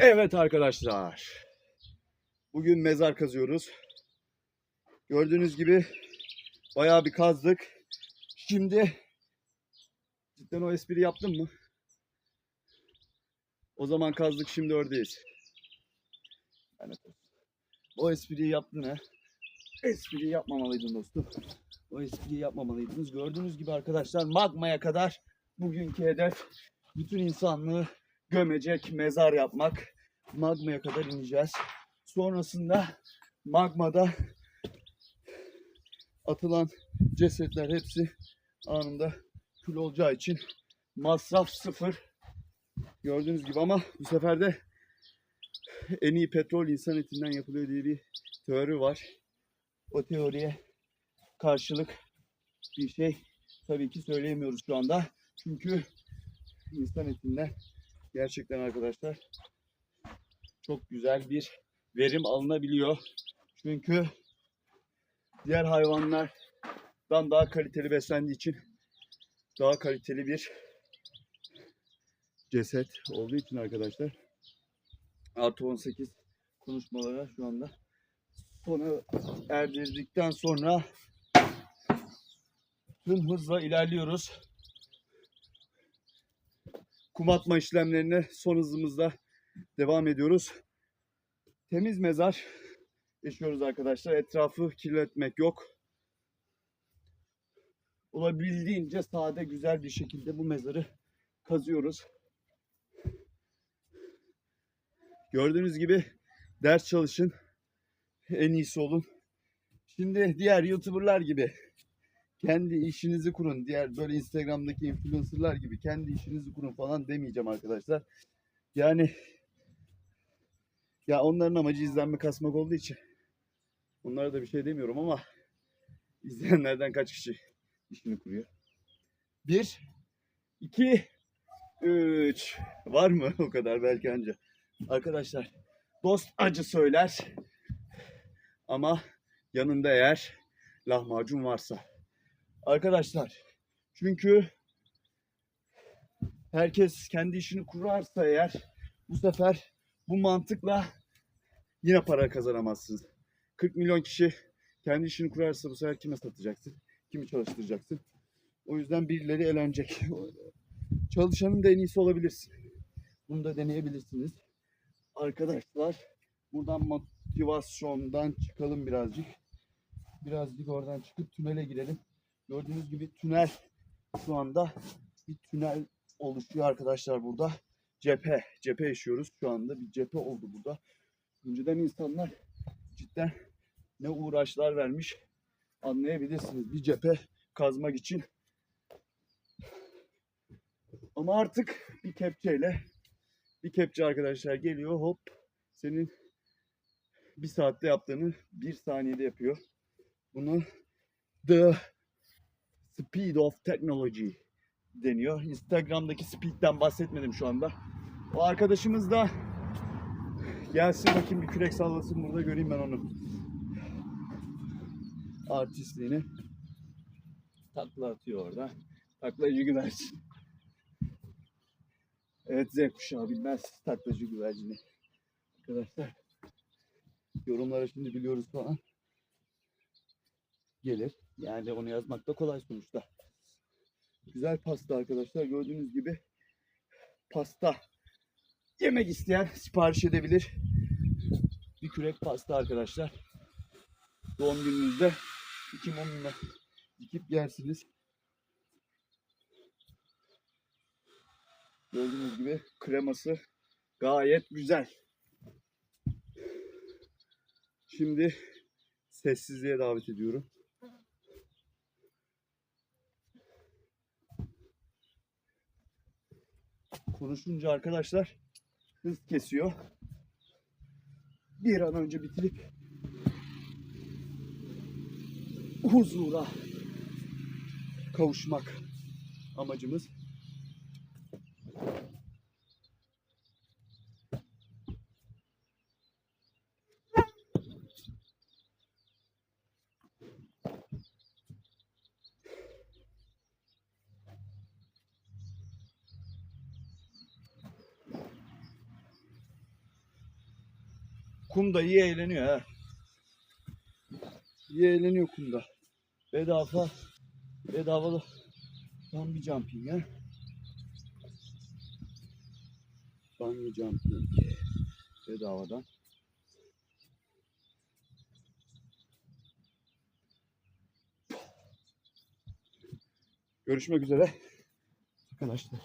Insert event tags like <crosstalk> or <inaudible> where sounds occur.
Evet arkadaşlar. Bugün mezar kazıyoruz. Gördüğünüz gibi bayağı bir kazdık. Şimdi cidden o espri yaptın mı? O zaman kazdık şimdi ördeğiz. Olsun. O espriyi yaptın ha. Espriyi yapmamalıydın dostum. O espriyi yapmamalıydınız. Gördüğünüz gibi arkadaşlar magmaya kadar bugünkü hedef bütün insanlığı gömecek mezar yapmak. Magmaya kadar ineceğiz. Sonrasında magmada atılan cesetler hepsi anında kül olacağı için masraf sıfır. Gördüğünüz gibi ama bu sefer de en iyi petrol insan etinden yapılıyor diye bir teori var. O teoriye karşılık bir şey tabii ki söyleyemiyoruz şu anda. Çünkü insan etinden gerçekten arkadaşlar çok güzel bir verim alınabiliyor. Çünkü diğer hayvanlardan daha kaliteli beslendiği için daha kaliteli bir ceset olduğu için arkadaşlar artı 18 konuşmalara şu anda sona erdirdikten sonra tüm hızla ilerliyoruz. Kum atma işlemlerine son hızımızda devam ediyoruz. Temiz mezar yaşıyoruz arkadaşlar. Etrafı kirletmek yok. Olabildiğince sade güzel bir şekilde bu mezarı kazıyoruz. Gördüğünüz gibi ders çalışın. En iyisi olun. Şimdi diğer YouTuber'lar gibi kendi işinizi kurun. Diğer böyle Instagram'daki influencer'lar gibi kendi işinizi kurun falan demeyeceğim arkadaşlar. Yani ya onların amacı izlenme kasmak olduğu için onlara da bir şey demiyorum ama <laughs> izleyenlerden kaç kişi işini kuruyor? Bir, iki, üç. Var mı o kadar belki anca. Arkadaşlar dost acı söyler ama yanında eğer lahmacun varsa. Arkadaşlar çünkü herkes kendi işini kurarsa eğer bu sefer bu mantıkla yine para kazanamazsınız. 40 milyon kişi kendi işini kurarsa bu sefer kime satacaksın? Kimi çalıştıracaksın? O yüzden birileri elenecek. Çalışanın da en iyisi olabilirsin. Bunu da deneyebilirsiniz. Arkadaşlar buradan motivasyondan çıkalım birazcık. Birazcık oradan çıkıp tünele girelim. Gördüğünüz gibi tünel şu anda bir tünel oluşuyor arkadaşlar burada. Cephe, cephe yaşıyoruz şu anda. Bir cephe oldu burada. Önceden insanlar cidden ne uğraşlar vermiş anlayabilirsiniz. Bir cephe kazmak için. Ama artık bir kepçeyle bir kepçe arkadaşlar geliyor hop senin bir saatte yaptığını bir saniyede yapıyor. Bunu the speed of technology deniyor. Instagram'daki speed'den bahsetmedim şu anda. O arkadaşımız da gelsin bakayım bir kürek sallasın burada göreyim ben onu. Artistliğini takla atıyor orada. Taklacı güvercin. Evet Z kuşağı bilmez taklacı güvercini. Arkadaşlar yorumlara şimdi biliyoruz falan. Gelir. Yani onu yazmak da kolay sonuçta. Güzel pasta arkadaşlar. Gördüğünüz gibi pasta yemek isteyen sipariş edebilir. Bir kürek pasta arkadaşlar. Doğum gününüzde iki mumla dikip yersiniz. Gördüğünüz gibi kreması gayet güzel. Şimdi sessizliğe davet ediyorum. Konuşunca arkadaşlar hız kesiyor. Bir an önce bitirip huzura kavuşmak amacımız. Kum da iyi eğleniyor ha. İyi eğleniyor kumda. Bedava. Bedavalı. Bungee jumping ha. Bungee jumping. Bedavadan. Görüşmek üzere. Arkadaşlar.